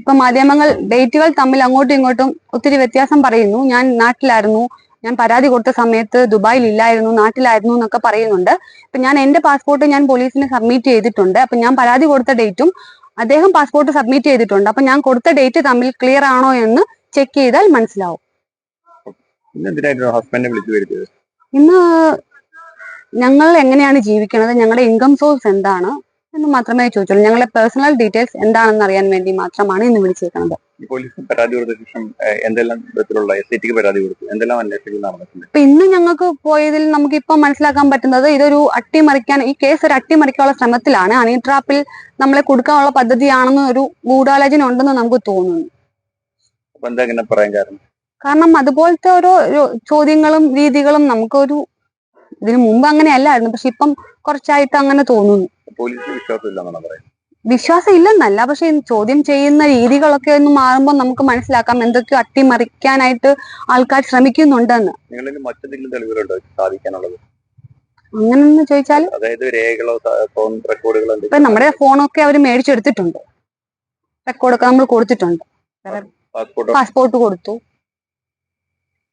ഇപ്പൊ മാധ്യമങ്ങൾ ഡേറ്റുകൾ തമ്മിൽ അങ്ങോട്ടും ഇങ്ങോട്ടും ഒത്തിരി വ്യത്യാസം പറയുന്നു. ഞാൻ നാട്ടിലായിരുന്നു. ഞാൻ പരാതി കൊടുത്ത സമയത്ത് ദുബായിൽ ഇല്ലായിരുന്നു നാട്ടിലായിരുന്നു എന്നൊക്കെ പറയുന്നുണ്ട്. ഇപ്പൊ ഞാൻ എന്റെ പാസ്പോർട്ട് ഞാൻ പോലീസിന് സബ്മിറ്റ് ചെയ്തിട്ടുണ്ട്. അപ്പൊ ഞാൻ പരാതി കൊടുത്ത ഡേറ്റും അദ്ദേഹം പാസ്പോർട്ട് സബ്മിറ്റ് ചെയ്തിട്ടുണ്ട്. അപ്പൊ ഞാൻ കൊടുത്ത ഡേറ്റ് തമ്മിൽ ക്ലിയർ ആണോ എന്ന് ചെക്ക് ചെയ്താൽ മനസ്സിലാവും. ഇന്ന് ഞങ്ങൾ എങ്ങനെയാണ് ജീവിക്കുന്നത് ഞങ്ങളുടെ ഇൻകം സോഴ്സ് എന്താണ്? എന്ന് മാത്രമേ ചോദിച്ചുള്ളൂ. ഞങ്ങളുടെ പേഴ്സണൽ ഡീറ്റെയിൽസ് എന്താണെന്ന് അറിയാൻ വേണ്ടി മാത്രമാണ് ഇന്ന് വിളിച്ചേക്കുന്നത്. ഈ പോലീസിന് പരാതി കൊടുത്ത ശേഷം എന്തെല്ലാം വിധത്തിലുള്ള എസ് ഐ ടിക്ക് പരാതി കൊടുത്തു? എന്തെല്ലാം അന്വേഷണങ്ങൾ നടന്നിട്ടുണ്ട്? ഇപ്പൊ ഇന്ന് ഞങ്ങൾക്ക് പോയതിൽ നമുക്ക് ഇപ്പൊ മനസ്സിലാക്കാൻ പറ്റുന്നത് ഇതൊരു അട്ടിമറിക്കാൻ ഈ കേസ് ഒരു അട്ടിമറിക്കാനുള്ള ശ്രമത്തിലാണ്. ഹണി ട്രാപ്പിൽ നമ്മളെ കൊടുക്കാനുള്ള പദ്ധതിയാണെന്ന് ഒരു ഗൂഢാലോചന ഉണ്ടെന്ന് നമുക്ക് തോന്നുന്നു. കാരണം? അതുപോലത്തെ ഓരോ ചോദ്യങ്ങളും രീതികളും നമുക്കൊരു ഇതിനു മുമ്പ് അങ്ങനെയല്ലായിരുന്നു. പക്ഷെ ഇപ്പം കുറച്ചായിട്ട് അങ്ങനെ തോന്നുന്നു. പോലീസിന് വിശ്വാസം ഇല്ലെന്നാണ് പറയുന്നത്? വിശ്വാസം ഇല്ലെന്നല്ല പക്ഷെ ചോദ്യം ചെയ്യുന്ന രീതികളൊക്കെ ഒന്ന് മാറുമ്പോൾ നമുക്ക് മനസ്സിലാക്കാം എന്തൊക്കെയോ അട്ടിമറിക്കാനായിട്ട് ആൾക്കാർ ശ്രമിക്കുന്നുണ്ടെന്ന്. നിങ്ങളിൽ മറ്റെന്തെങ്കിലും തെളിവുകളുണ്ടോ സാധിക്കാനുള്ളത്? അങ്ങനെന്ന് ചോദിച്ചാൽ അതായത് രേഖകളോ ഫോൺ റെക്കോർഡുകളോ ഇപ്പൊ നമ്മുടെ ഫോണൊക്കെ അവർ മേടിച്ചെടുത്തിട്ടുണ്ട്. റെക്കോർഡൊക്കെ നമ്മൾ കൊടുത്തിട്ടുണ്ട്. പാസ്പോർട്ട് കൊടുത്തു.